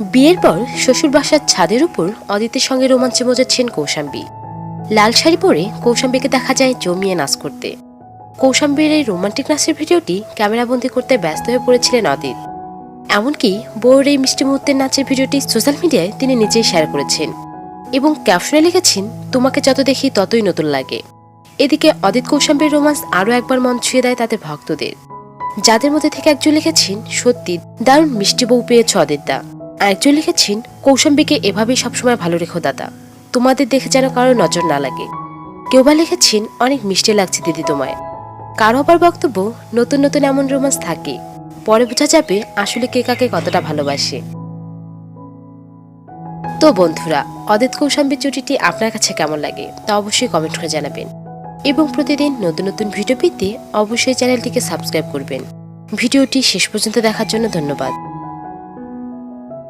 বিয়ের পর শ্বশুর বাসার ছাদের উপর অদিতের সঙ্গে রোমাঞ্চে মজাচ্ছেন কৌশাম্বী। লাল শাড়ি পরে কৌশাম্বীকে দেখা যায় জমিয়ে নাচ করতে। কৌশাম্বীর এই রোমান্টিক নাচের ভিডিওটি ক্যামেরাবন্দি করতে ব্যস্ত হয়ে পড়েছিলেন অদিত। এমনকি বউয়ের এই মিষ্টি মুহূর্তের নাচের ভিডিওটি সোশ্যাল মিডিয়ায় তিনি নিজেই শেয়ার করেছেন এবং ক্যাপশনে লিখেছেন, তোমাকে যত দেখি ততই নতুন লাগে। এদিকে অদিত কৌশাম্বীর রোমান্স আরও একবার মন ছুঁয়ে দেয় তাদের ভক্তদের। যাদের মধ্যে থেকে একজন লিখেছেন, সত্যি, দারুণ মিষ্টি বউ পেয়েছ অদিতদা। আরেকজন লিখেছেন, কৌশাম্বীকে এভাবেই সবসময় ভালো রেখো দাদা। তোমাদের দেখে যেন কারও নজর না লাগে। কেউ বা লিখেছেন, অনেক মিষ্টি লাগছে দিদি তোমায়। কারও আবার বক্তব্য, নতুন নতুন এমন রোমান্স থাকে। পরে বোঝা যাবে আসলে কে কাকে কতটা ভালোবাসে। তো বন্ধুরা, অদিত কৌশাম্বীর জুটিটি আপনার কাছে কেমন লাগে তা অবশ্যই কমেন্ট করে জানাবেন। এবং প্রতিদিন নতুন নতুন ভিডিও পেতে অবশ্যই চ্যানেলটিকে সাবস্ক্রাইব করবেন। ভিডিওটি শেষ পর্যন্ত দেখার জন্য ধন্যবাদ।